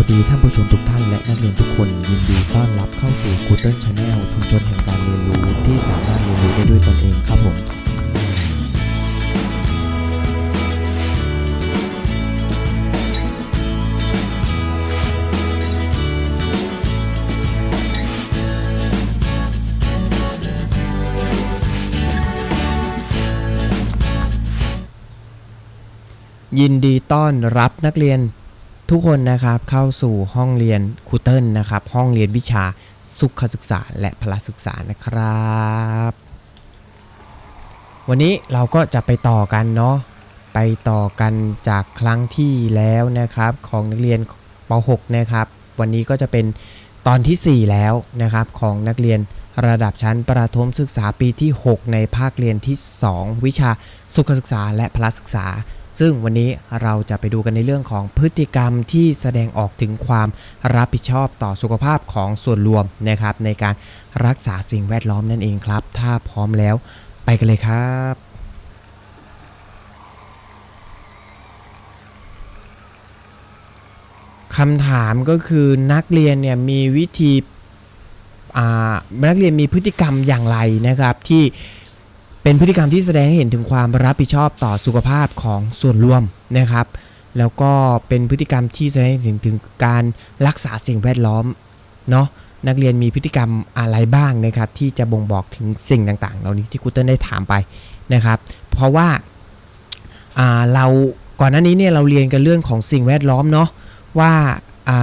วัสดีท่านผู้ชมทุกท่านและนักเรียนทุกคนยินดีต้อนรับเข้าสู่ Google Channel ชุมชนแห่งการเรียนรู้ที่สามารถเรียนรู้ได้ด้วยตนเองครับผมยินดีต้อนรับนักเรียน ทุกคนนะครับเข้าสู่ห้องเรียนครูเติลนะครับ ห้องเรียนวิชาสุขศึกษาและพละศึกษานะครับ วันนี้เราก็จะไปต่อกันเนาะไปต่อกันจากครั้งที่แล้วนะครับ ของนักเรียนป .6 นะครับ วันนี้ก็จะเป็นตอนทีสี่4 แล้วนะครับ ของนักเรียนระดับชั้นประถมศึกษาปีที่ 6 ในภาคเรียนที่ 2 วิชาสุขศึกษาและพละศึกษา ซึ่งวันนี้เราจะไปดูกันในเรื่องของพฤติกรรมที่แสดงออกถึงความรับผิดชอบต่อสุขภาพของส่วนรวมนะครับ ในการรักษาสิ่งแวดล้อมนั่นเองครับ ถ้าพร้อมแล้วไปกันเลยครับคำถามก็คือนักเรียนเนี่ยมีวิธีอ่านักเรียนมีพฤติกรรมอย่างไรนะครับที่ เป็นพฤติกรรมที่แสดงให้เห็นถึงความรับผิดชอบต่อสุขภาพของส่วนรวมนะครับ แล้วก็เป็นพฤติกรรมที่แสดงให้เห็นถึงการรักษาสิ่งแวดล้อมเนาะนักเรียนมีพฤติกรรมอะไรบ้างนะครับ ที่จะบ่งบอกถึงสิ่งต่างๆ เหล่านี้ที่ครูเติ้ลได้ถามไปนะครับ เพราะว่าาเราก่อนหน้านี้เนี่ยเราเรียนกันเรื่องของสิ่งแวดล้อมเนาะว่าอ่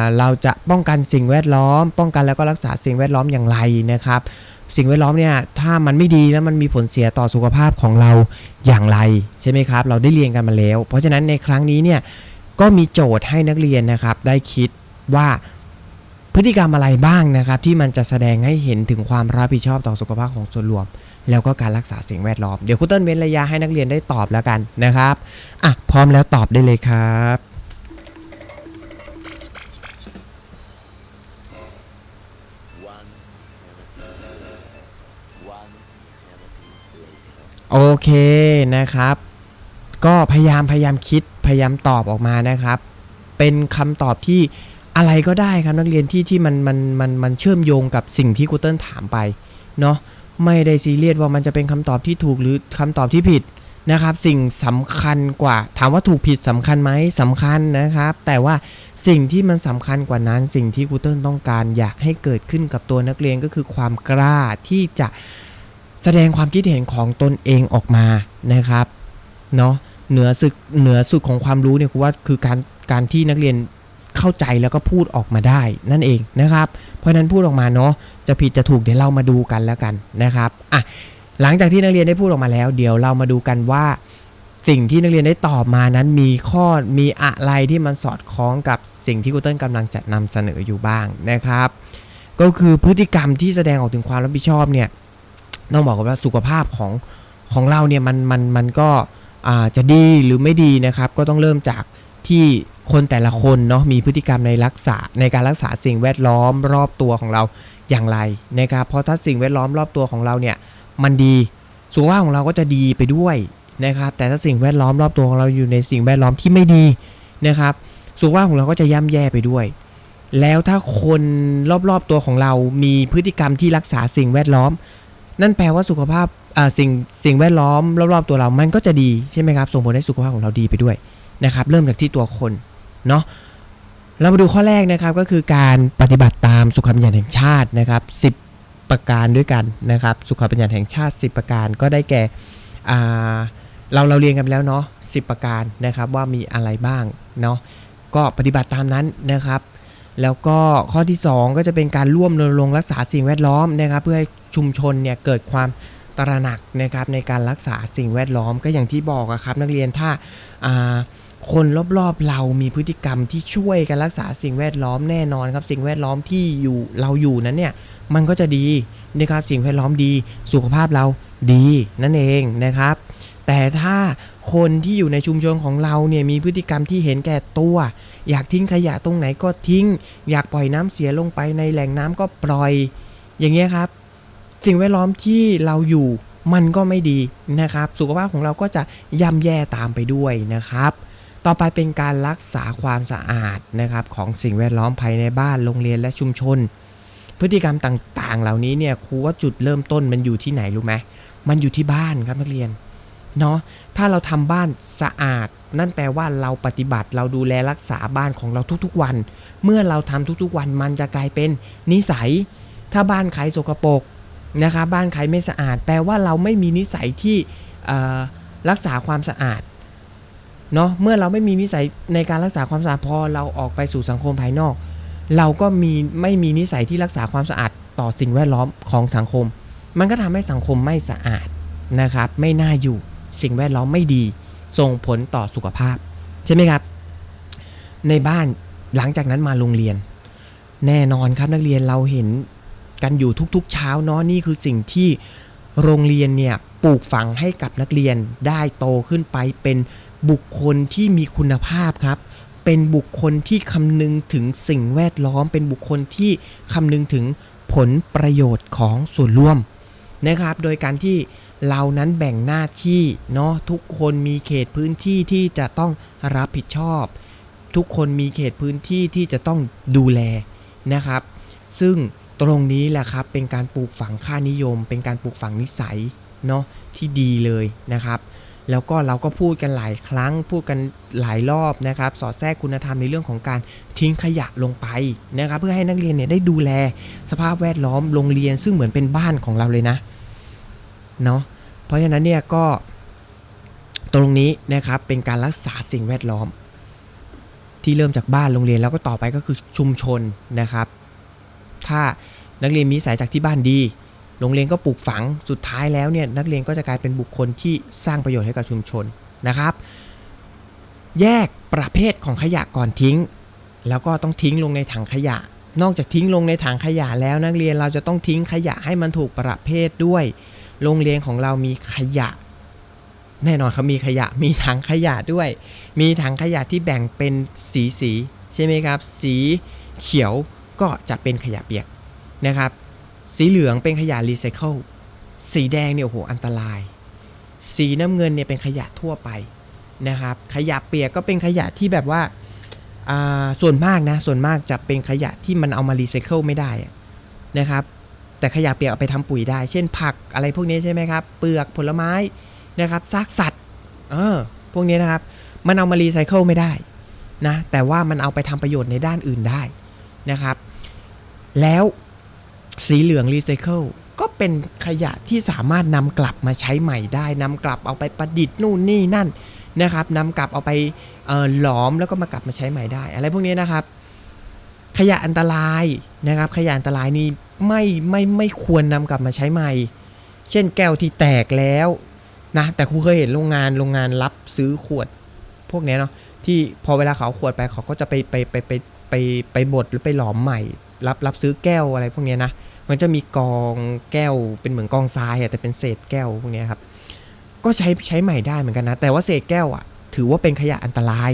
าเราจะป้องกันสิ่งแวดล้อม ป้องกันแล้วก็รักษาสิ่งแวดล้อมอย่างไรนะครับ สิ่งแวดล้อมเนี่ยถ้ามันไม่ดีแล้วมันมีผลเสียต่อสุขภาพของเราอย่างไรใช่ไหมครับ เราได้เรียนกันมาแล้ว เพราะฉะนั้นในครั้งนี้เนี่ยก็มีโจทย์ให้นักเรียนนะครับ ได้คิดว่าพฤติกรรมอะไรบ้างนะครับ ที่มันจะแสดงให้เห็นถึงความรับผิดชอบต่อสุขภาพของส่วนรวม แล้วก็การรักษาสิ่งแวดล้อม เดี๋ยวคุณต้นเว้นระยะให้นักเรียนได้ตอบแล้วกันนะครับอะพร้อมแล้วตอบได้เลยครับ โอเคนะครับ ก็พยายามพยายามคิดพยายามตอบออกมานะครับ เป็นคำตอบที่อะไรก็ได้ครับนักเรียนที่ที่มันมันมันมันเชื่อมโยงกับสิ่งที่ครูเติ้ลถามไปเนาะไม่ได้ซีเรียสว่ามันจะเป็นคำตอบที่ถูกหรือคำตอบที่ผิดนะครับ สิ่งสำคัญกว่า ถามว่าถูกผิดสำคัญไหมสำคัญนะครับ แต่ว่า สิ่งที่มันสำคัญกว่านั้น สิ่งที่ครูเติ้ลต้องการอยากให้เกิดขึ้นกับตัวนักเรียนก็คือความกล้าที่จะแสดงความคิดเห็นของตนเองออกมานะครับเนาะเหนือสุดเหนือสุดของความรู้เนี่ยคือว่าคือการการที่นักเรียนเข้าใจแล้วก็พูดออกมาได้นั่นเองนะครับ เพราะฉะนั้นพูดออกมาเนาะจะผิดจะถูกเดี๋ยวเรามาดูกันแล้วกันนะครับอะหลังจากที่นักเรียนได้พูดออกมาแล้ว เดี๋ยวเรามาดูกันว่า สิ่งที่นักเรียนได้ตอบมานั้นมีข้อมีอะไรที่มันสอดคล้องกับสิ่งที่กูเติ้ลกำลังจะนำเสนออยู่บ้างนะครับ ก็คือพฤติกรรมที่แสดงออกถึงความรับผิดชอบเนี่ยต้องบอกว่าสุขภาพของของเราเนี่ยมันมันมันก็จะดีหรือไม่ดีนะครับ ก็ต้องเริ่มจากที่คนแต่ละคนเนาะมีพฤติกรรมในรักษาในการรักษาสิ่งแวดล้อมรอบตัวของเราอย่างไรนะครับเพราะถ้าสิ่งแวดล้อมรอบตัวของเราเนี่ยมันดีสุขภาพของเราก็จะดีไปด้วย นะครับ แต่ถ้าสิ่งแวดล้อมรอบตัวของเราอยู่ในสิ่งแวดล้อมที่ไม่ดีนะครับสุขภาพของเราก็จะย่ำแย่ไปด้วย แล้วถ้าคนรอบๆตัวของเรามีพฤติกรรมที่รักษาสิ่งแวดล้อม นั่นแปลว่าสุขภาพสิ่งสิ่งแวดล้อมรอบๆตัวเรามันก็จะดีใช่ไหมครับ ส่งผลให้สุขภาพของเราดีไปด้วยนะครับ เริ่มจากที่ตัวคนเนาะเรามาดูข้อแรกนะครับก็คือการปฏิบัติตามสุขบัญญัติแห่งชาตินะครับ 10 ประการด้วยกันนะครับ สุขบัญญัติแห่งชาติ 10 ประการก็ได้แก่อ่า เราเราเรียนกันไปแล้วเนาะ10 ประการนะครับว่ามีอะไรบ้างเนาะก็ปฏิบัติตามนั้นนะครับ แล้วก็ข้อที่ 2 ก็จะเป็นการร่วมรณรงค์รักษาสิ่งแวดล้อมนะครับ เพื่อให้ชุมชนเนี่ยเกิดความตระหนักนะครับในการรักษาสิ่งแวดล้อมก็อย่างที่บอกอะครับ นักเรียนถ้าาคนรอบๆเรามีพฤติกรรมที่ช่วยกันรักษาสิ่งแวดล้อมแน่นอนครับ สิ่งแวดล้อมที่อยู่เราอยู่นั้นเนี่ยมันก็จะดีนะครับสิ่งแวดล้อมดีสุขภาพเราดีนั่นเองนะครับ แต่ถ้าคนที่อยู่ในชุมชนของเราเนี่ยมีพฤติกรรมที่เห็นแก่ตัว อยากทิ้งขยะตรงไหนก็ทิ้ง อยากปล่อยน้ำเสียลงไปในแหล่งน้ำก็ปล่อย อย่างเงี้ยครับ สิ่งแวดล้อมที่เราอยู่มันก็ไม่ดีนะครับ สุขภาพของเราก็จะย่ำแย่ตามไปด้วยนะครับ ต่อไปเป็นการรักษาความสะอาดนะครับของสิ่งแวดล้อมภายในบ้านโรงเรียนและชุมชน พฤติกรรมต่างๆ เหล่านี้เนี่ยครูว่าจุดเริ่มต้นมันอยู่ที่ไหนรู้ไหมมันอยู่ที่บ้านครับนักเรียน เนาะถ้าเราทำบ้านสะอาด นั่นแปลว่าเราปฏิบัติเราดูแลรักษาบ้านของเราทุกๆวัน เมื่อเราทำทุกๆวันมันจะกลายเป็นนิสัย ถ้าบ้านใครสกปรกนะครับบ้านใครไม่สะอาด แปลว่าเราไม่มีนิสัยที่รักษาความสะอาดเนาะเมื่อเราไม่มีนิสัยในการรักษาความสะอาดพอเราออกไปสู่สังคมภายนอก เราก็มีไม่มีนิสัยที่รักษาความสะอาดต่อสิ่งแวดล้อมของสังคม มันก็ทำให้สังคมไม่สะอาดนะครับ ไม่น่าอยู่ สิ่งแวดล้อมไม่ดี ส่งผลต่อสุขภาพ ใช่ไหมครับ ในบ้านหลังจากนั้นมาโรงเรียน แน่นอนครับนักเรียนเราเห็นกันอยู่ทุกๆ เช้าเนาะนี่คือสิ่งที่โรงเรียนเนี่ยปลูกฝังให้กับนักเรียนได้โตขึ้นไปเป็นบุคคลที่มีคุณภาพครับ เป็นบุคคลที่คำนึงถึงสิ่งแวดล้อม เป็นบุคคลที่คำนึงถึงผลประโยชน์ของส่วนร่วมนะครับ โดยการที่ เรานั้นแบ่งหน้าที่เนาะทุกคนมีเขตพื้นที่ที่จะต้องรับผิดชอบ ทุกคนมีเขตพื้นที่ที่จะต้องดูแลนะครับ ซึ่งตรงนี้แหละครับเป็นการปลูกฝังค่านิยม เป็นการปลูกฝังนิสัยเนาะที่ดีเลยนะครับ แล้วก็เราก็พูดกันหลายครั้ง พูดกันหลายรอบนะครับ สอดแทรกคุณธรรมในเรื่องของการทิ้งขยะลงไปนะครับ เพื่อให้นักเรียนเนี่ยได้ดูแลสภาพแวดล้อมโรงเรียนซึ่งเหมือนเป็นบ้านของเราเลยนะ เนาะเพราะฉะนั้นเนี่ยก็ตรงนี้นะครับเป็นการรักษาสิ่งแวดล้อม ที่เริ่มจากบ้านโรงเรียนแล้วก็ต่อไปก็คือชุมชนนะครับ ถ้านักเรียนมีสายจากที่บ้านดี โรงเรียนก็ปลูกฝังสุดท้ายแล้วเนี่ยนักเรียนก็จะกลายเป็นบุคคลที่สร้างประโยชน์ให้กับชุมชนนะครับ แยกประเภทของขยะก่อนทิ้ง แล้วก็ต้องทิ้งลงในถังขยะ นอกจากทิ้งลงในถังขยะแล้วนักเรียนเราจะต้องทิ้งขยะให้มันถูกประเภทด้วย โรงเรียนของเรามีขยะ แน่นอนเขามีขยะ มีถังขยะด้วย มีถังขยะที่แบ่งเป็นสีสีใช่ไหมครับ สีเขียวก็จะเป็นขยะเปียกนะครับ สีเหลืองเป็นขยะรีไซเคิล สีแดงเนี่ยโอ้โหอันตราย สีน้ำเงินเนี่ยเป็นขยะทั่วไปนะครับ ขยะเปียกก็เป็นขยะที่แบบว่าอ่าส่วนมากนะ ส่วนมากจะเป็นขยะที่มันเอามารีไซเคิลไม่ได้นะครับ แต่ขยะเปียกเอาไปทำปุ๋ยได้ เช่นผักอะไรพวกนี้ใช่ไหมครับ เปลือกผลไม้นะครับซากสัตว์เออพวกนี้นะครับ มันเอามารีไซเคิลไม่ได้นะแต่ว่ามันเอาไปทำประโยชน์ในด้านอื่นได้นะครับ แล้วสีเหลืองรีไซเคิลก็เป็นขยะที่สามารถนำกลับมาใช้ใหม่ได้นำกลับเอาไปประดิษฐ์นู่นนี่นั่นนะครับนำกลับเอาไปหลอมแล้วก็มากลับมาใช้ใหม่ได้ อะไรพวกนี้นะครับ ขยะอันตรายนะครับ ขยะอันตรายนี่ ไม่ไม่ไม่ควรนำกลับมาใช้ใหม่ เช่นแก้วที่แตกแล้วนะแต่ครูเคยเห็นโรงงานโรงงานรับซื้อขวด พวกเนี้ยเนาะที่พอเวลาเขาขวดไปเขาก็จะไปไปไปไปไปไปบดหรือไปหลอมใหม่ รับรับซื้อแก้วอะไรพวกเนี้ยนะมันจะมีกองแก้วเป็นเหมือนกองทรายอะแต่เป็นเศษแก้วพวกเนี้ยครับก็ใช้ใช้ใหม่ได้เหมือนกันนะแต่ว่าเศษแก้วอะถือว่าเป็นขยะอันตราย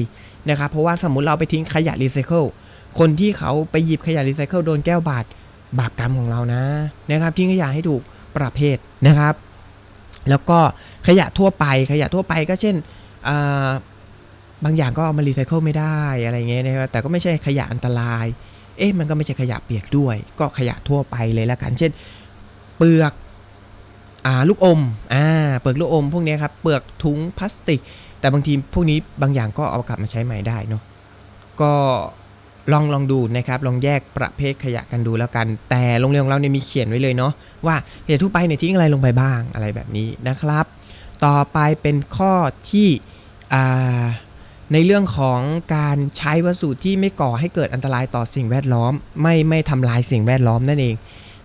นะครับเพราะว่าสมมุติเราไปทิ้งขยะรีไซเคิลคนที่เขาไปหยิบขยะรีไซเคิลโดนแก้วบาด บาปกรรมของเรานะนะครับทิ้งขยะให้ถูกประเภทนะครับ แล้วก็ขยะทั่วไปขยะทั่วไปก็เช่นบางอย่างก็เอามารีไซเคิลไม่ได้อะไรเงี้ยนะครับแต่ก็ไม่ใช่ขยะอันตราย เอ๊ะมันก็ไม่ใช่ขยะเปียกด้วย ก็ขยะทั่วไปเลยละกัน เช่น เปลือกอลูกอมอ่าเปลือกลูกอม พวกนี้ครับเปลือกถุงพลาสติก แต่บางทีพวกนี้บางอย่างก็เอากลับมาใช้ใหม่ได้เนาะก็ ลองลองดูนะครับลองแยกประเภทขยะกันดูแล้วกัน แต่โรงเรียนของเราเนี่ยมีเขียนไว้เลยเนาะว่าขยะทั่วไปเนี่ยทิ้งอะไรลงไปบ้างอะไรแบบนี้นะครับ ต่อไปเป็นข้อที่ในเรื่องของการใช้วัสดุที่ไม่ก่อให้เกิดอันตรายต่อสิ่งแวดล้อม ไม่ไม่ทำลายสิ่งแวดล้อมนั่นเอง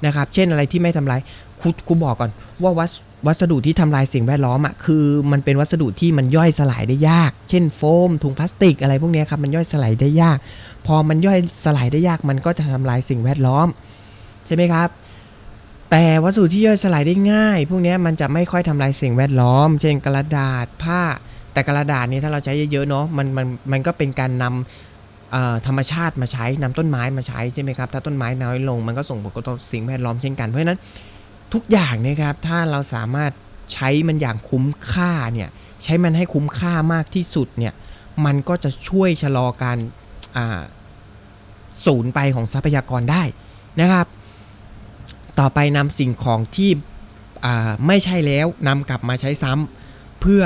นะครับ เช่นอะไรที่ไม่ทำลายครูครูบอกก่อนว่าวัส วัสดุที่ทำลายสิ่งแวดล้อมอะคือมันเป็นวัสดุที่มันย่อยสลายได้ยาก เช่นโฟม ถุงพลาสติกอะไรพวกนี้ครับมันย่อยสลายได้ยาก พอมันย่อยสลายได้ยากมันก็จะทำลายสิ่งแวดล้อม ใช่ไหมครับ แต่วัสดุที่ย่อยสลายได้ง่าย พวกนี้มันจะไม่ค่อยทำลายสิ่งแวดล้อม เช่นกระดาษผ้า แต่กระดาษนี่ยถ้าเราใช้เยอะๆเนาะมันมันมันก็เป็นการนำเอ่อธรรมชาติมาใช้นำต้นไม้มาใช้ใช่ไหมครับถ้าต้นไม้น้อยลง มันก็ส่งผลกระทบต่อสิ่งแวดล้อมเช่นกันเพราะฉะนั้น ทุกอย่างเนยครับ ถ้าเราสามารถใช้มันอย่างคุ้มค่าเนี่ย ใช้มันให้คุ้มค่ามากที่สุดเนี่ย มันก็จะช่วยชะลอการสูญไปของทรัพยากรได้นะครับ ต่อไปนำสิ่งของที่ไม่ใช่แล้วนำกลับมาใช้ซ้ำเพื่อ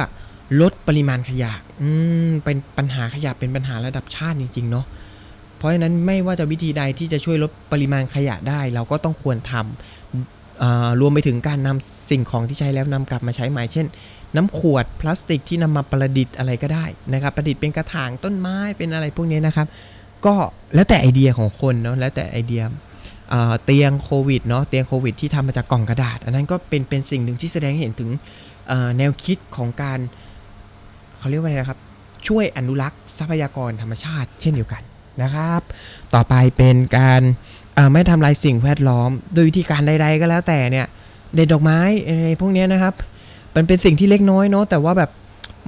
ลดปริมาณขยะอืมเป็นปัญหาขยะเป็นปัญหาระดับชาติจริง ๆ เนาะเพราะฉะนั้นไม่ว่าจะวิธีใดที่จะช่วยลดปริมาณขยะได้ เราก็ต้องควรทำ รวมไปถึงการนำสิ่งของที่ใช้แล้วนำกลับมาใช้ใหม่เช่น น้ำขวดพลาสติกที่นำมาประดิษฐ์อะไรก็ได้นะครับ ประดิษฐ์เป็นกระถางต้นไม้เป็นอะไรพวกนี้นะครับ ก็แล้วแต่ไอเดียของคนเนาะแล้วแต่ไอเดียเตียงโควิดเนาะเตียงโควิดที่ทำมาจากกล่องกระดาษ อันนั้นก็เป็นเป็นสิ่งหนึ่งที่แสดงเห็นถึงแนวคิดของการเขาเรียกว่าอะไรนะครับ ช่วยอนุรักษ์ทรัพยากรธรรมชาติเช่นเดียวกันนะครับ ต่อไปเป็นการ ไม่ทำลายสิ่งแวดล้อม โดยวิธีการใด ๆ ก็แล้วแต่เนี่ย เด็ดดอกไม้อะไรพวกนี้นะครับ มันเป็นสิ่งที่เล็กน้อยเนาะแต่ว่าแบบ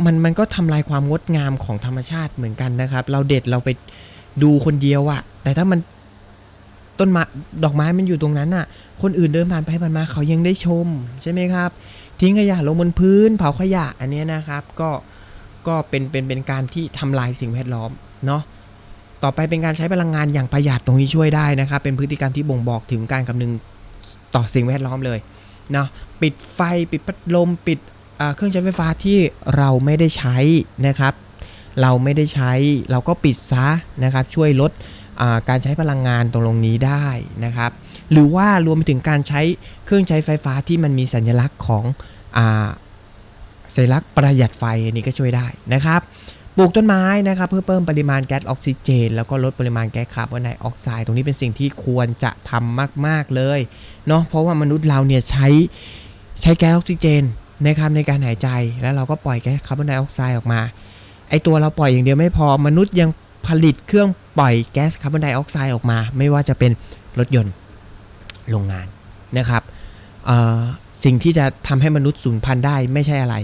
มันมันก็ทำลายความงดงามของธรรมชาติเหมือนกันนะครับ เราเด็ดเราไปดูคนเดียวอะแต่ถ้ามันต้นไม้ดอกไม้มันอยู่ตรงนั้นอะคนอื่นเดินผ่านไปผ่านมาเขายังได้ชมใช่ไหมครับ ทิ้งขยะลงบนพื้น เผาขยะอันนี้นะครับ ก็ก็เป็นเป็นเป็นการที่ทำลายสิ่งแวดล้อมเนาะ ต่อไปเป็นการใช้พลังงานอย่างประหยัดตรงนี้ช่วยได้นะครับ เป็นพฤติกรรมที่บ่งบอกถึงการคำนึงต่อสิ่งแวดล้อมเลยเนาะปิดไฟปิดพัดลมปิดเครื่องใช้ไฟฟ้าที่เราไม่ได้ใช้นะครับ เราไม่ได้ใช้เราก็ปิดซะนะครับ ช่วยลดการใช้พลังงานตรงลงนี้ได้นะครับ หรือว่ารวมไปถึงการใช้เครื่องใช้ไฟฟ้าที่มันมีสัญลักษณ์ของอสัญลักษณ์ประหยัดไฟอันนี้ก็ช่วยได้นะครับ ปลูกต้นไม้นะครับเพื่อเพิ่มปริมาณแก๊สออกซิเจน แล้วก็ลดปริมาณแก๊สคาร์บอนไดออกไซด์ตรงนี้เป็นสิ่งที่ควรจะทำมาก ๆเลยเนาะเพราะว่ามนุษย์เราเนี่ยใช้ใช้แก๊สออกซิเจนนะครับในการหายใจแล้วเราก็ปล่อยแก๊สคาร์บอนไดออกไซด์ออกมาไอตัวเราปล่อยอย่างเดียวไม่พอมนุษย์ยังผลิตเครื่องปล่อยแก๊สคาร์บอนไดออกไซด์ออกมา ไม่ว่าจะเป็นรถยนต์โรงงานนะครับสิ่งที่จะทำให้มนุษย์สูญพันธุ์ได้ไม่ใช่อะไร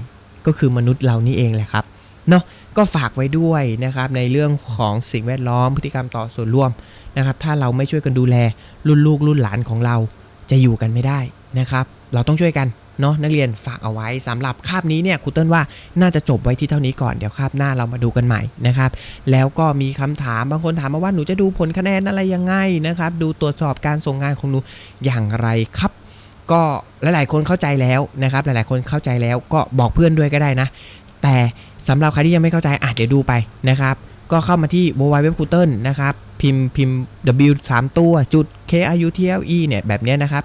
ก็คือมนุษย์เรานี่เองแหละครับ เนาะก็ฝากไว้ด้วยนะครับในเรื่องของสิ่งแวดล้อมพฤติกรรมต่อส่วนร่วมนะครับถ้าเราไม่ช่วยกันดูแลรุ่นลูกรุ่นหลานของเราจะอยู่กันไม่ได้นะครับเราต้องช่วยกันเนาะนักเรียนฝากเอาไว้สำหรับคาบนี้เนี่ยครูเติ้ลว่าน่าจะจบไว้ที่เท่านี้ก่อนเดี๋ยวคาบหน้าเรามาดูกันใหม่นะครับแล้วก็มีคำถามบางคนถามมาว่าหนูจะดูผลคะแนนอะไรยังไงนะครับดูตรวจสอบการส่งงานของหนูอย่างไรครับ ก็หลายๆคนเข้าใจแล้วนะครับหลายๆคนเข้าใจแล้วก็บอกเพื่อนด้วยก็ได้นะ แต่ สำหรับใครที่ยังไม่เข้าใจอะเดี๋ยวดูไปนะครับ ก็เข้ามาที่ w w w คูเติลนะครับ พิมพ์พิมพ์ w 3ตัวจุด k r u t l e เนี่ย แบบนี้นะครับ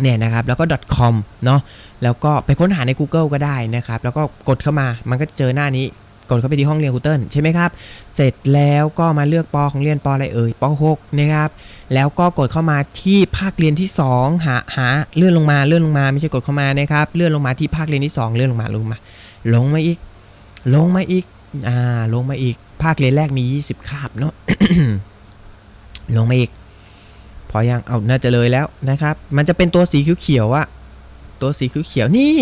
เนี่ยนะครับแล้วก็ .com เนาะแล้วก็ไปค้นหาใน Google ก็ได้นะครับ แล้วก็กดเข้ามามันก็เจอหน้านี้ กดเข้าไปที่ห้องเรียนคูเติลใช่ไหมครับ เสร็จแล้วก็มาเลือกปอของเรียนปออะไรเอ่ยป6นะครับ แล้วก็กดเข้ามาที่ภาคเรียนที่ 2 หาหาเลื่อนลงมาเลื่อนลงมา ไม่ใช่กดเข้ามานะครับ เลื่อนลงมาที่ภาคเรียนที่ 2 เลื่อนลงมาลงมา ลงมาอีก ลงมาอีก อ่า ลงมาอีก ภาคเรียนแรกมี 20 คาบเนาะ ลงมาอีก พอยัง เอา น่าจะเลยแล้วนะครับ มันจะเป็นตัวสีเขียวๆอะตัวสีเขียวๆนี่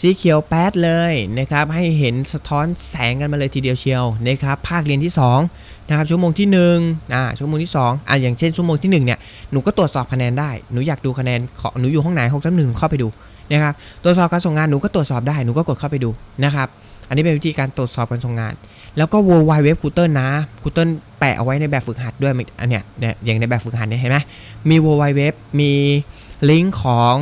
สีเขียวแป๊ดเลยนะครับ ให้เห็นสะท้อนแสงกันมาเลยทีเดียวเชียวนะครับ ภาคเรียนที่2นะครับ ชั่วโมงที่1อ่า ชั่วโมงที่ 2อ่าอย่างเช่นชั่วโมงที่1เนี่ย หนูก็ตรวจสอบคะแนนได้ หนูอยากดูคะแนนขอหนูอยู่ห้องไหนหกทับหนึ่งเข้าไปดู นะครับตรวจสอบการส่งงานหนูก็ตรวจสอบได้หนูก็กดเข้าไปดูนะครับอันนี้เป็นวิธีการตรวจสอบการส่งงาน แล้วก็ World Wide Web คูเติลนะคูเติลแปะเอาไว้ในแบบฝึกหัดด้วยอันเนี้ยเนี่ยอย่างในแบบฝึกหัดเนี่ยเห็นไหมมี World Wide Web มีลิงก์ของ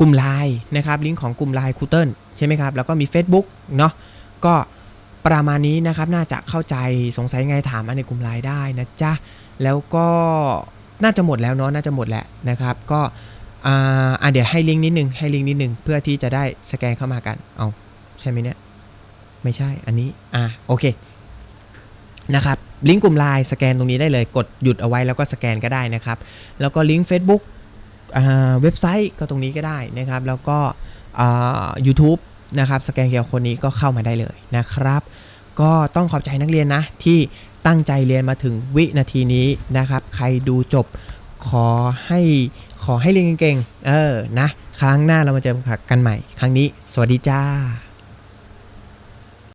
กลุ่มไลน์นะครับลิงก์ของกลุ่มไลน์คูเติลใช่ไหมครับ แล้วก็มี Facebook เนาะก็ประมาณนี้นะครับ น่าจะเข้าใจสงสัยไงถามมาในกลุ่มไลน์ได้นะจ๊ะ แล้วก็น่าจะหมดแล้วเนาะน่าจะหมดแล้วนะครับ ก็ อ่าอะเดี๋ยวให้ลิงก์นิดนึงให้ลิงก์นิดนึงเพื่อที่จะได้สแกนเข้ามากัน เอาใช่ไหมเนี่ย ไม่ใช่อันนี้ อะโอเคนะครับลิงก์กลุ่มไลน์สแกนตรงนี้ได้เลยกดหยุดเอาไว้แล้วก็สแกนก็ได้นะครับ แล้วก็ลิงก์ Facebook อ่าเว็บไซต์ก็ตรงนี้ก็ได้นะครับ แล้วก็อ่า YouTube นะครับสแกนเคียร์คนนี้ก็เข้ามาได้เลยนะครับ ก็ต้องขอบใจนักเรียนนะ ที่ตั้งใจเรียนมาถึงวินาทีนี้นะครับ ใครดูจบขอให้ ขอให้เรียนเก่งๆ เออ นะ ครั้งหน้าเรามาเจอกันใหม่ ครั้งนี้ สวัสดีจ้า